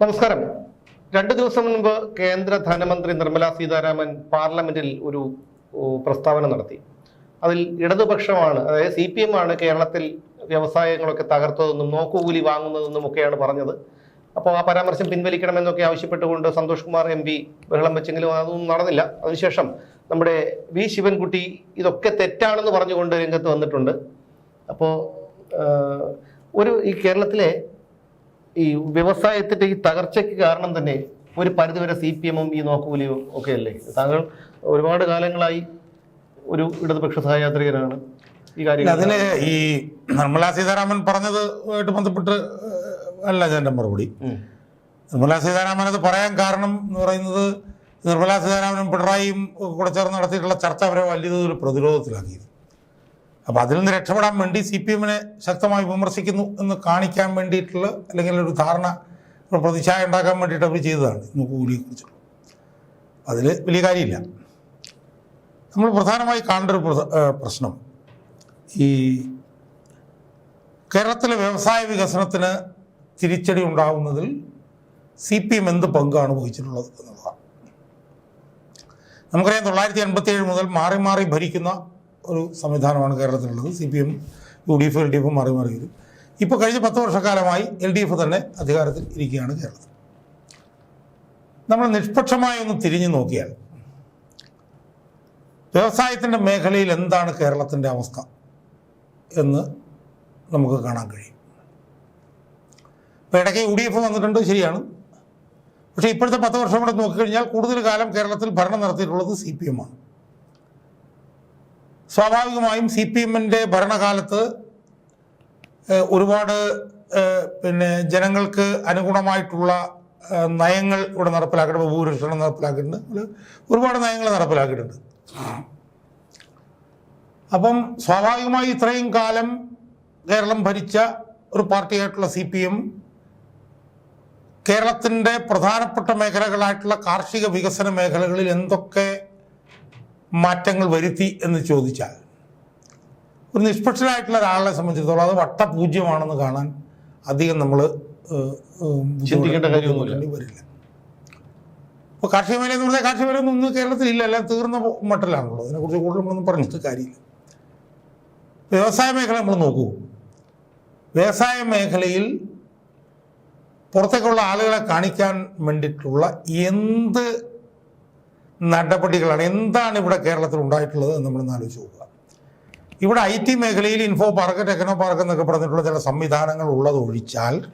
നമസ്കാരം. രണ്ടു ദിവസം മുൻപ് കേന്ദ്ര ധനമന്ത്രി നിർമ്മല സീതാരാമൻ പാർലമെന്റിൽ ഒരു പ്രസ്താവന നടത്തി. അതിൽ ഇടതുപക്ഷമാണ് അതായത് സി പി എം ആണ് കേരളത്തിൽ വ്യവസായങ്ങളൊക്കെ തകർത്തതെന്നും നോക്കുകൂലി വാങ്ങുന്നതെന്നും ഒക്കെയാണ് പറഞ്ഞത്. അപ്പോൾ ആ പരാമർശം പിൻവലിക്കണമെന്നൊക്കെ ആവശ്യപ്പെട്ടുകൊണ്ട് സന്തോഷ് കുമാർ എം പി ബഹളം വെച്ചെങ്കിലും അതൊന്നും നടന്നില്ല. അതിനുശേഷം നമ്മുടെ വി ശിവൻകുട്ടി ഇതൊക്കെ തെറ്റാണെന്ന് പറഞ്ഞുകൊണ്ട് രംഗത്ത് വന്നിട്ടുണ്ട്. അപ്പോൾ ഒരു ഈ കേരളത്തിലെ ഈ വ്യവസായത്തിന്റെ ഈ തകർച്ചയ്ക്ക് കാരണം തന്നെ ഒരു പരിധിവരെ സി പി എമ്മും ഈ നോക്കുകൂലിയും ഒക്കെ അല്ലേ താങ്കൾ ഒരുപാട് കാലങ്ങളായി ഒരു ഇടതുപക്ഷ സഹയാത്രികനാണ്. ഈ കാര്യം അതിന് ഈ നിർമ്മലാ സീതാരാമൻ പറഞ്ഞത് ആയിട്ട് ബന്ധപ്പെട്ട് അല്ല ഞാൻ മറുപടി. നിർമ്മലാ സീതാരാമൻ അത് പറയാൻ കാരണം എന്ന് പറയുന്നത് നിർമ്മലാ സീതാരാമനും പിണറായിയും കൂടെ ചേർന്ന് നടത്തിയിട്ടുള്ള ചർച്ച അവരെ വലിയ ഒരു പ്രതിരോധത്തിലാക്കിയത് അപ്പോൾ അതിൽ നിന്ന് രക്ഷപ്പെടാൻ വേണ്ടി സി പി എമ്മിനെ ശക്തമായി വിമർശിക്കുന്നു എന്ന് കാണിക്കാൻ വേണ്ടിയിട്ടുള്ള അല്ലെങ്കിൽ ഒരു ധാരണ പ്രതിച്ഛായ ഉണ്ടാക്കാൻ വേണ്ടിയിട്ട് അവർ ചെയ്തതാണ് ഇന്ന് കൂലിയെക്കുറിച്ച്. അതിൽ വലിയ കാര്യമില്ല. നമ്മൾ പ്രധാനമായി കാണേണ്ട ഒരു പ്രശ്നം ഈ കേരളത്തിലെ വ്യവസായ വികസനത്തിന് തിരിച്ചടി ഉണ്ടാകുന്നതിൽ സി പി എം എന്ത് പങ്കാണ് വഹിച്ചിട്ടുള്ളത് എന്നുള്ളതാണ്. നമുക്കറിയാം തൊള്ളായിരത്തി എൺപത്തി ഏഴ് മുതൽ മാറി മാറി ഭരിക്കുന്ന ഒരു സംവിധാനമാണ് കേരളത്തിലുള്ളത്. C P M U D F L D F മാറി മാറി വരും. ഇപ്പോൾ കഴിഞ്ഞ പത്ത് വർഷക്കാലമായി എൽ ഡി എഫ് തന്നെ അധികാരത്തിൽ ഇരിക്കുകയാണ് കേരളത്തിൽ. നമ്മൾ നിഷ്പക്ഷമായി ഒന്ന് തിരിഞ്ഞു നോക്കിയാൽ വ്യവസായത്തിന്റെ മേഖലയിൽ എന്താണ് കേരളത്തിന്റെ അവസ്ഥ എന്ന് നമുക്ക് കാണാൻ കഴിയും. ഇപ്പോൾ ഇടയ്ക്ക് യു ഡി എഫ് വന്നിട്ടുണ്ട് ശരിയാണ്. പക്ഷേ ഇപ്പോഴത്തെ പത്ത് വർഷം കൂടെ നോക്കിക്കഴിഞ്ഞാൽ കൂടുതൽ കാലം കേരളത്തിൽ ഭരണം നടത്തിയിട്ടുള്ളത് സി പി എം ആണ്. സ്വാഭാവികമായും സി പി എമ്മിന്റെ ഭരണകാലത്ത് ഒരുപാട് പിന്നെ ജനങ്ങൾക്ക് അനുഗുണമായിട്ടുള്ള നയങ്ങൾ ഇവിടെ നടപ്പിലാക്കിയിട്ടുണ്ട് ഭൂരിഷണം നടപ്പിലാക്കിയിട്ടുണ്ട്. ഒരുപാട് നയങ്ങൾ നടപ്പിലാക്കിയിട്ടുണ്ട്. അപ്പം സ്വാഭാവികമായി ഇത്രയും കാലം കേരളം ഭരിച്ച ഒരു പാർട്ടിയായിട്ടുള്ള സി പി എം കേരളത്തിന്റെ പ്രധാനപ്പെട്ട മേഖലകളായിട്ടുള്ള കാർഷിക വികസന മേഖലകളിൽ എന്തൊക്കെ മാറ്റങ്ങൾ വരുത്തി എന്ന് ചോദിച്ചാൽ ഒരു നിഷ്പക്ഷനായിട്ടുള്ള ഒരാളെ സംബന്ധിച്ചിടത്തോളം അത് വട്ടപൂജ്യമാണെന്ന് കാണാൻ അധികം നമ്മൾ ചിന്തിക്കേണ്ട കാര്യമൊന്നും വരില്ല. ഇപ്പോൾ കാർഷിക മേഖല എന്ന് പറഞ്ഞാൽ കാർഷിക മേഖല ഒന്നും കേരളത്തിൽ ഇല്ല എല്ലാം തീർന്ന മട്ടിലാണുള്ളത്. അതിനെക്കുറിച്ച് കൂടുതൽ നമ്മളൊന്നും പറഞ്ഞിട്ട് കാര്യമില്ല. വ്യവസായ മേഖല നമ്മൾ നോക്കൂ. വ്യവസായ മേഖലയിൽ പുറത്തേക്കുള്ള ആളുകളെ കാണിക്കാൻ വേണ്ടിയിട്ടുള്ള എന്ത് നടപടികളാണ്. എന്താണ് ഇവിടെ കേരളത്തിൽ ഉണ്ടായിട്ടുള്ളത് എന്ന് നമ്മളൊന്ന് ആലോചിച്ച് നോക്കുക. ഇവിടെ ഐ ടി മേഖലയിൽ ഇൻഫോ പാർക്ക് ടെക്നോ പാർക്ക് എന്നൊക്കെ പറഞ്ഞിട്ടുള്ള ചില സംവിധാനങ്ങൾ ഉള്ളത് ഒഴിച്ചാൽ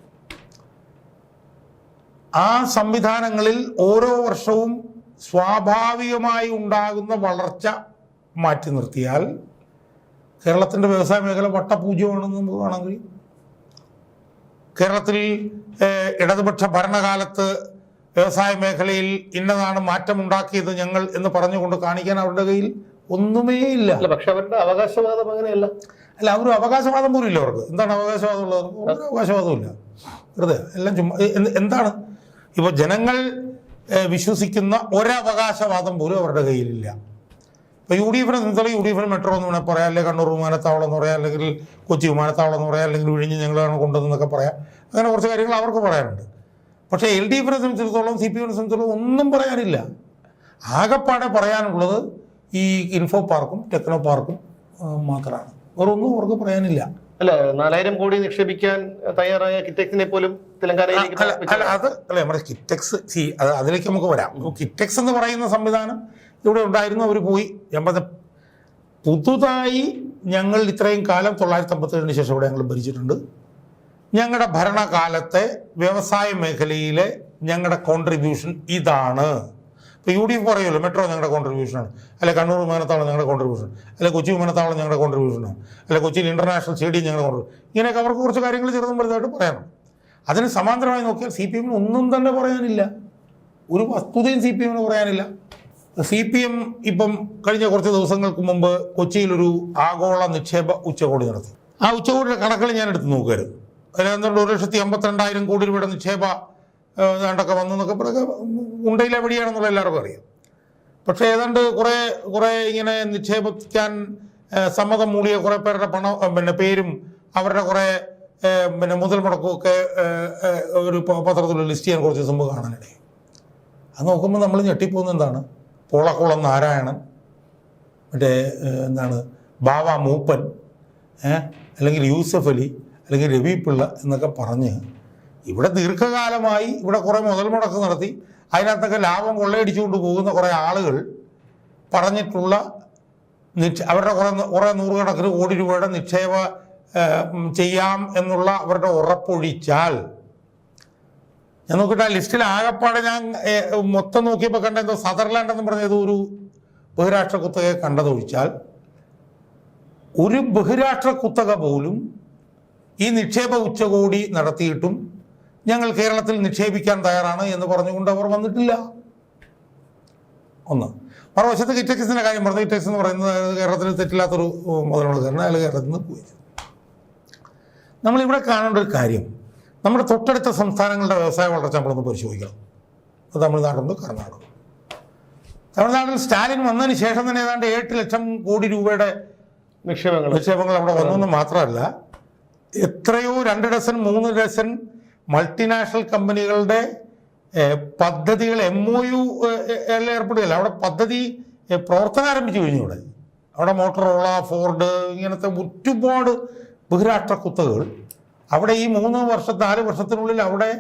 ആ സംവിധാനങ്ങളിൽ ഓരോ വർഷവും സ്വാഭാവികമായി ഉണ്ടാകുന്ന വളർച്ച മാറ്റി നിർത്തിയാൽ കേരളത്തിന്റെ വ്യവസായ മേഖല വട്ടപൂജ്യമാണെന്ന് നമുക്ക് കാണാൻ കഴിയും. കേരളത്തിൽ ഇടതുപക്ഷ ഭരണകാലത്ത് വ്യവസായ മേഖലയിൽ ഇന്നതാണ് മാറ്റമുണ്ടാക്കിയത് ഞങ്ങൾ എന്ന് പറഞ്ഞുകൊണ്ട് കാണിക്കാൻ അവരുടെ കയ്യിൽ ഒന്നുമേ ഇല്ല. അല്ല പക്ഷെ അവരുടെ അവകാശവാദം അങ്ങനെയല്ല. അല്ല അവർ അവകാശവാദം പോലും ഇല്ല അവർക്ക്. എന്താണ് അവകാശവാദം ഉള്ളത്? അവകാശവാദമില്ല അവകാശവാദവും ഇല്ല. വെറുതെ എല്ലാം ചുമ്മാ എന്താണ്? ഇപ്പോൾ ജനങ്ങൾ വിശ്വസിക്കുന്ന ഒരവകാശവാദം പോലും അവരുടെ കയ്യിലില്ല ഇപ്പോൾ യു ഡി എഫിനെ സംബന്ധിച്ചിടത്തോളം യു ഡി എഫിന് മെട്രോ എന്ന് വേണമെങ്കിൽ പറയാം അല്ലെങ്കിൽ കണ്ണൂർ വിമാനത്താവളം എന്ന് പറയാം അല്ലെങ്കിൽ കൊച്ചി വിമാനത്താവളം എന്ന് പറയാം അല്ലെങ്കിൽ വിഴിഞ്ഞ് ഞങ്ങളാണ് കൊണ്ടുവന്നൊക്കെ പറയാം. അങ്ങനെ കുറച്ച് കാര്യങ്ങൾ അവർക്ക് പറയാനുണ്ട്. പക്ഷേ എൽ ഡി എഫിനെ സംബന്ധിച്ചിടത്തോളം സി പി എമ്മിനെ സംബന്ധിച്ചിടത്തോളം ഒന്നും പറയാനില്ല. ആകെപ്പാടെ പറയാനുള്ളത് ഈ ഇൻഫോ പാർക്കും ടെക്നോ പാർക്കും മാത്രമാണ്. വേറെ ഒന്നും അവർക്ക് പറയാനില്ല. അല്ല നാലായിരം കോടി നിക്ഷേപിക്കാൻ തയ്യാറായ കിറ്റക്സിനെ പോലും തെലങ്കാനയിലേക്ക് അല്ല അല്ല അത് അല്ല നമ്മുടെ കിറ്റക്സ് സി അത് അതിലേക്ക് നമുക്ക് വരാം. കിറ്റക്സ് എന്ന് പറയുന്ന സംവിധാനം ഇവിടെ ഉണ്ടായിരുന്നു അവർ പോയി. ഞാൻ പറഞ്ഞ പുതുതായി ഞങ്ങൾ ഇത്രയും കാലം തൊള്ളായിരത്തി അമ്പത്തേഴിന് ശേഷം ഇവിടെ ഞങ്ങൾ ഭരിച്ചിട്ടുണ്ട്. ഞങ്ങളുടെ ഭരണകാലത്തെ വ്യവസായ മേഖലയിലെ ഞങ്ങളുടെ കോൺട്രിബ്യൂഷൻ ഇതാണ്. ഇപ്പോൾ യു ഡി എഫ് പറയുമല്ലോ മെട്രോ ഞങ്ങളുടെ കോൺട്രിബ്യൂഷനാണ് അല്ലെ കണ്ണൂർ വിമാനത്താവളം ഞങ്ങളുടെ കോൺട്രിബ്യൂഷൻ അല്ലെ കൊച്ചി വിമാനത്താവളം ഞങ്ങളുടെ കോൺട്രിബ്യൂഷനാണ് അല്ലെ കൊച്ചിയിൽ ഇന്റർനാഷണൽ സ്റ്റേഡിയം ഞങ്ങളുടെ കോൺട്രിബ്യൂഷൻ ഇങ്ങനെയൊക്കെ അവർക്ക് കുറച്ച് കാര്യങ്ങൾ ചെറുതും വലുതായിട്ട് പറയണം അതിന് സമാന്തരമായി നോക്കിയാൽ സി പി എമ്മിന് ഒന്നും തന്നെ പറയാനില്ല. ഒരു വസ്തുതയും സി പി എമ്മിന് പറയാനില്ല. സി പി എം ഇപ്പം കഴിഞ്ഞ കുറച്ച് ദിവസങ്ങൾക്ക് മുമ്പ് കൊച്ചിയിലൊരു ആഗോള നിക്ഷേപ ഉച്ചകോടി നടത്തി. ആ ഉച്ചകോടിയുടെ കണക്കുകൾ ഞാൻ എടുത്ത് നോക്കരുത് അതിനെന്തുകൊണ്ട് ഒരു ലക്ഷത്തി അമ്പത്തിരണ്ടായിരം കോടി രൂപയുടെ നിക്ഷേപ ഏതാണ്ടൊക്കെ വന്നു എന്നൊക്കെ പറയുക ഉണ്ടയിലെ എവിടെയാണെന്നുള്ള എല്ലാവർക്കും അറിയാം. പക്ഷേ ഏതാണ്ട് കുറേ കുറേ ഇങ്ങനെ നിക്ഷേപിക്കാൻ സമ്മതം മൂടിയ കുറേ പേരുടെ പണം പിന്നെ പേരും അവരുടെ കുറേ പിന്നെ മുതൽ മുടക്കമൊക്കെ ഒരു പത്രത്തിൽ ലിസ്റ്റ് ചെയ്യാൻ കുറച്ച് ദിവസം കാണാനിടയായി. അത് നോക്കുമ്പോൾ നമ്മൾ ഞെട്ടിപ്പോകുന്ന എന്താണ്? പോളക്കുളം നാരായണൻ മറ്റേ എന്താണ്? ബാവ മൂപ്പൻ അല്ലെങ്കിൽ യൂസഫ് അലി അല്ലെങ്കിൽ രവി പിള്ള എന്നൊക്കെ പറഞ്ഞ് ഇവിടെ ദീർഘകാലമായി ഇവിടെ കുറേ മുതൽ മുടക്ക് നടത്തി. അതിനകത്തൊക്കെ ലാഭം കൊള്ളയടിച്ചുകൊണ്ട് പോകുന്ന കുറേ ആളുകൾ പറഞ്ഞിട്ടുള്ള നിക്ഷ അവരുടെ കുറേ കുറേ നൂറുകണക്കിന് കോടി രൂപയുടെ നിക്ഷേപ ചെയ്യാം എന്നുള്ള അവരുടെ ഉറപ്പൊഴിച്ചാൽ. ഞാൻ നോക്കിയിട്ട് ആ ലിസ്റ്റിൽ ആകെപ്പാടെ ഞാൻ മൊത്തം നോക്കിയപ്പോൾ കണ്ട എന്തോ സദർലാൻഡ് എന്ന് പറഞ്ഞ ഏതോ ഒരു ബഹുരാഷ്ട്ര കുത്തകയെ കണ്ടതൊഴിച്ചാൽ ഒരു ബഹുരാഷ്ട്ര കുത്തക പോലും ഈ നിക്ഷേപ ഉച്ചകോടി നടത്തിയിട്ടും ഞങ്ങൾ കേരളത്തിൽ നിക്ഷേപിക്കാൻ തയ്യാറാണ് എന്ന് പറഞ്ഞുകൊണ്ട് അവർ വന്നിട്ടില്ല. ഒന്ന്. മറുവശത്ത് കിറ്റക്സിന്റെ കാര്യം പറഞ്ഞു. കിറ്റക്സ് എന്ന് പറയുന്നത് കേരളത്തിൽ തെറ്റില്ലാത്തൊരു മുതലുള്ളതാണ് അയാൾ കേരളത്തിൽ നിന്ന് പോയി. നമ്മളിവിടെ കാണേണ്ട ഒരു കാര്യം നമ്മുടെ തൊട്ടടുത്ത സംസ്ഥാനങ്ങളുടെ വ്യവസായ വളർച്ച നമ്മളൊന്ന് പരിശോധിക്കണം. അത് തമിഴ്നാടുണ്ട് കർണാടക തമിഴ്നാട്ടിൽ സ്റ്റാലിൻ വന്നതിന് ശേഷം തന്നെ ഏതാണ്ട് എട്ട് ലക്ഷം കോടി രൂപയുടെ നിക്ഷേപങ്ങൾ. നിക്ഷേപങ്ങൾ അവിടെ വന്നു എന്ന് മാത്രമല്ല എത്രയോ രണ്ട് ഡസൻ മൂന്ന് ഡസൻ മൾട്ടിനാഷണൽ കമ്പനികളുടെ പദ്ധതികൾ എം ഒ യു ഏർപ്പെടുകയല്ല. അവിടെ പദ്ധതി പ്രവർത്തനം ആരംഭിച്ചു കഴിഞ്ഞു ഇവിടെ. അവിടെ മോട്ടറോള ഫോർഡ് ഇങ്ങനത്തെ ഒരുപാട് ബഹുരാഷ്ട്ര കുത്തകൾ അവിടെ ഈ മൂന്ന് വർഷത്തെ നാല് വർഷത്തിനുള്ളിൽ അവിടെ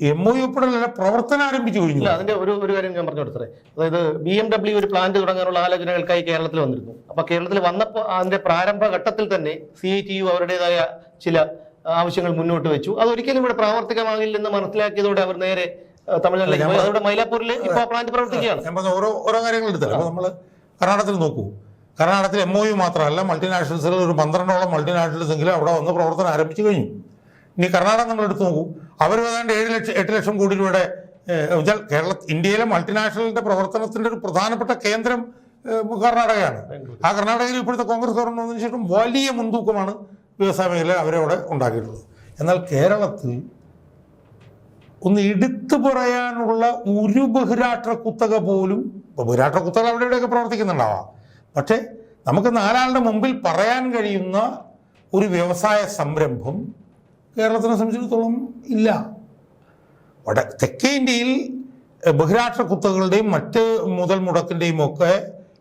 എം ഒ യു ഉൾപ്പെടെയുള്ള പ്രവർത്തനം ആരംഭിച്ചു കഴിഞ്ഞു. അതിന്റെ ഒരു ഒരു കാര്യം ഞാൻ പറഞ്ഞു കൊടുത്തേ അതായത് ബി എം ഡബ്ല്യു ഒരു പ്ലാന്റ് തുടങ്ങാനുള്ള ആലോചനകൾക്കായി കേരളത്തിൽ വന്നിരുന്നു. അപ്പൊ കേരളത്തിൽ വന്നപ്പോൾ അതിന്റെ പ്രാരംഭ ഘട്ടത്തിൽ തന്നെ സി ഐ ടി യു അവരുടേതായ ചില ആവശ്യങ്ങൾ മുന്നോട്ട് വെച്ചു. അതൊരിക്കലും ഇവിടെ പ്രാവർത്തികമാകില്ലെന്ന് മനസ്സിലാക്കിയതോടെ അവർ നേരെ തമിഴ്നാട്ടിൽ തമിഴ്നാട്ടിലേക്ക് അതോടെ മൈലാപ്പൂരിൽ ഇപ്പോൾ പ്ലാന്റ് പ്രവർത്തിക്കുകയാണ്. ഓരോ ഓരോ കാര്യങ്ങൾ എടുത്തല്ലോ അപ്പോൾ നമ്മൾ കർണാടകത്തിൽ നോക്കൂ. കർണാടകത്തിൽ എം ഒ യു മാത്രമല്ല മൾട്ടിനാഷണൽസിൽ ഒരു പന്ത്രണ്ടോളം മൾട്ടിനാഷണൽസ് എങ്കിലും അവിടെ വന്ന് പ്രവർത്തനം ആരംഭിച്ചു കഴിഞ്ഞു. ഇനി കർണാടക നമ്മൾ എടുത്തു നോക്കൂ. അവർ ഏതാണ്ട് ഏഴ് ലക്ഷം എട്ട് ലക്ഷം കോടി രൂപയുടെ വെച്ചാൽ കേരള ഇന്ത്യയിലെ മൾട്ടിനാഷണലിന്റെ പ്രവർത്തനത്തിന്റെ ഒരു പ്രധാനപ്പെട്ട കേന്ദ്രം കർണാടകയാണ്. ആ കർണാടകയിൽ ഇപ്പോഴത്തെ കോൺഗ്രസ് ഗവൺമെന്റ് വന്നതിന് ശേഷം വലിയ മുൻതൂക്കമാണ് വ്യവസായ മേഖല അവരവിടെ ഉണ്ടാക്കിയിട്ടുള്ളത്. എന്നാൽ കേരളത്തിൽ ഒന്ന് എടുത്തു പറയാനുള്ള ഒരു ബഹുരാഷ്ട്ര കുത്തക പോലും ബഹുരാഷ്ട്ര കുത്തകൾ അവിടെ ഇവിടെയൊക്കെ പ്രവർത്തിക്കുന്നുണ്ടാവാം. പക്ഷേ നമുക്ക് നാലാളുടെ മുമ്പിൽ പറയാൻ കഴിയുന്ന ഒരു വ്യവസായ സംരംഭം കേരളത്തിനെ സംബന്ധിച്ചിടത്തോളം ഇല്ല. വട തെക്കേ ഇന്ത്യയിൽ ബഹിരാഷ്ട്ര കുത്തകളുടെയും മറ്റ് മുതൽ മുടക്കിന്റെയും ഒക്കെ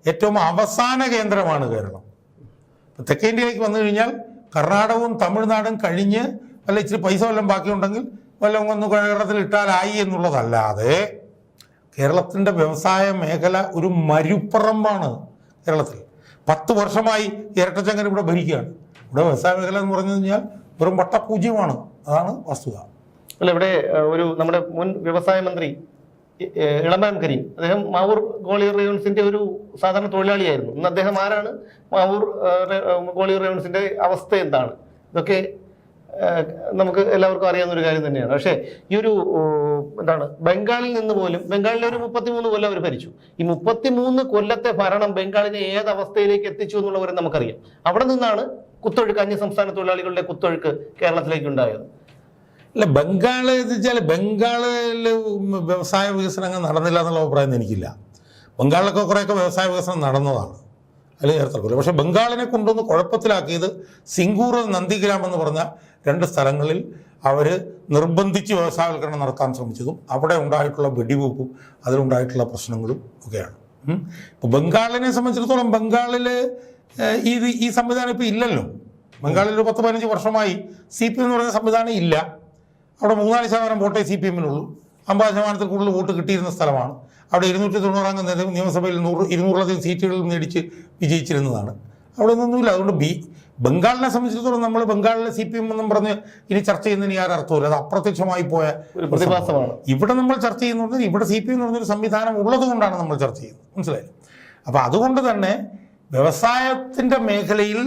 ഏറ്റവും അവസാന കേന്ദ്രമാണ് കേരളം. തെക്കേ ഇന്ത്യയിലേക്ക് വന്നു കഴിഞ്ഞാൽ കർണാടകവും തമിഴ്നാടും കഴിഞ്ഞ് വല്ല ഇച്ചിരി പൈസ വല്ലതും ബാക്കിയുണ്ടെങ്കിൽ വല്ലതും ഒന്ന് കേരളത്തിൽ ഇട്ടാലായി എന്നുള്ളതല്ലാതെ കേരളത്തിന്റെ വ്യവസായ മേഖല ഒരു മരുപ്പറമ്പാണ് കേരളത്തിൽ. പത്ത് വർഷമായി ഇരട്ടച്ചങ്ങനെ ഇവിടെ ഭരിക്കുകയാണ്. ഇവിടെ വ്യവസായ മേഖല എന്ന് പറഞ്ഞു കഴിഞ്ഞാൽ വെറും വട്ടപൂജ്യമാണ്. അതാണ് വസ്തുത. അല്ല ഇവിടെ ഒരു നമ്മുടെ മുൻ വ്യവസായ മന്ത്രി ഇ- ഏ, ഇളമാൻ കരീം. അദ്ദേഹം മാവൂർ ഗോളിയർ റയോൺസിന്റെ ഒരു സാധാരണ തൊഴിലാളിയായിരുന്നു. ഇന്ന് അദ്ദേഹം ആരാണ്? മാവൂർ ഗോളിയർ റേവൻസിന്റെ അവസ്ഥ എന്താണ്? ഇതൊക്കെ നമുക്ക് എല്ലാവർക്കും അറിയാവുന്ന ഒരു കാര്യം തന്നെയാണ്. പക്ഷേ ഈ ഒരു എന്താണ് ബംഗാളിൽ നിന്ന് പോലും ബംഗാളിലെ ഒരു മുപ്പത്തിമൂന്ന് കൊല്ലം അവർ ഭരിച്ചു. ഈ മുപ്പത്തിമൂന്ന് കൊല്ലത്തെ ഭരണം ബംഗാളിനെ ഏത് അവസ്ഥയിലേക്ക് എത്തിച്ചു എന്നുള്ളവരെ നമുക്കറിയാം. അവിടെ നിന്നാണ് കുത്തൊഴുക്ക് അന്യ സംസ്ഥാന തൊഴിലാളികളുടെ കുത്തൊഴുക്ക് കേരളത്തിലേക്ക് ഉണ്ടായത് അല്ല ബംഗാൾ എന്ന് വെച്ചാൽ ബംഗാളിൽ വ്യവസായ വികസനങ്ങൾ നടന്നില്ല എന്നുള്ള അഭിപ്രായം എനിക്കില്ല. ബംഗാളിലൊക്കെ കുറേയൊക്കെ വ്യവസായ വികസനം നടന്നതാണ്. അതിൽ ചേർത്തർക്കില്ല പക്ഷെ ബംഗാളിനെ കൊണ്ടുവന്ന് കുഴപ്പത്തിലാക്കിയത് സിംഗൂർ നന്ദിഗ്രാം എന്ന് പറഞ്ഞ രണ്ട് സ്ഥലങ്ങളിൽ അവർ നിർബന്ധിച്ച് വ്യവസായവൽക്കരണം നടത്താൻ ശ്രമിച്ചതും അവിടെ ഉണ്ടായിട്ടുള്ള വെടിവെപ്പും അതിലുണ്ടായിട്ടുള്ള പ്രശ്നങ്ങളും ഒക്കെയാണ്. ഇപ്പോൾ ബംഗാളിനെ സംബന്ധിച്ചിടത്തോളം ബംഗാളിൽ ഇത് ഈ സംവിധാനം ഇപ്പോൾ ഇല്ലല്ലോ. ബംഗാളിൽ ഒരു പത്ത് പതിനഞ്ച് വർഷമായി സി പി എം എന്ന് പറയുന്ന സംവിധാനം ഇല്ല. അവിടെ മൂന്നാൽ ശതമാനം വോട്ടേ സി പി എമ്മിനുള്ളൂ. അമ്പത് ശതമാനത്തിൽ കൂടുതൽ വോട്ട് കിട്ടിയിരുന്ന സ്ഥലമാണ്. അവിടെ ഇരുന്നൂറ്റി തൊണ്ണൂറാം നിയമസഭയിൽ നൂറ് ഇരുന്നൂറിലധികം സീറ്റുകൾ മേടിച്ച് വിജയിച്ചിരുന്നതാണ്. അവിടെ ഒന്നുമില്ല അതുകൊണ്ട് ബി ബംഗാളിനെ സംബന്ധിച്ചിടത്തോളം നമ്മൾ ബംഗാളിലെ സി പി എം എന്നും പറഞ്ഞ് ഇനി ചർച്ച ചെയ്യുന്നതിന് യാതൊരു അർത്ഥമില്ല അത് അപ്രത്യക്ഷമായി പോയ പ്രതിഭാസമാണ്. ഇവിടെ നമ്മൾ ചർച്ച ചെയ്യുന്നത് ഇവിടെ സി പി എം എന്ന് പറഞ്ഞൊരു സംവിധാനം ഉള്ളത് കൊണ്ടാണ് നമ്മൾ ചർച്ച ചെയ്യുന്നത്. മനസ്സിലായി അപ്പോൾ അതുകൊണ്ട് തന്നെ വ്യവസായത്തിന്റെ മേഖലയിൽ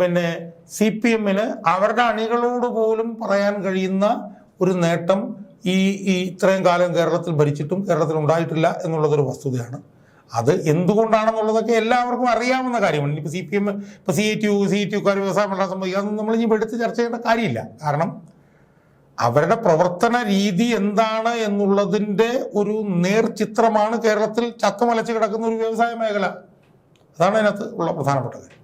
പിന്നെ സി പി എമ്മിന് അവരുടെ അണികളോട് പോലും പറയാൻ കഴിയുന്ന ഒരു നേട്ടം ഈ ഈ ഇത്രയും കാലം കേരളത്തിൽ ഭരിച്ചിട്ടും കേരളത്തിൽ ഉണ്ടായിട്ടില്ല എന്നുള്ളതൊരു വസ്തുതയാണ്. അത് എന്തുകൊണ്ടാണെന്നുള്ളതൊക്കെ എല്ലാവർക്കും അറിയാവുന്ന കാര്യമാണ്. ഇപ്പോൾ സി പി എം ഇപ്പോൾ C T U C T യുക്കാർ വ്യവസായം വളരെ സംബന്ധിക്കുക അതൊന്നും നമ്മൾ ഇനി എടുത്ത് ചർച്ച ചെയ്യേണ്ട കാര്യമില്ല. കാരണം അവരുടെ പ്രവർത്തന രീതി എന്താണ് എന്നുള്ളതിന്റെ ഒരു നേർചിത്രമാണ് കേരളത്തിൽ ചത്തുമലച്ച് കിടക്കുന്ന ഒരു വ്യവസായ മേഖല. അതാണ് അതിനകത്ത് ഉള്ള പ്രധാനപ്പെട്ട കാര്യം.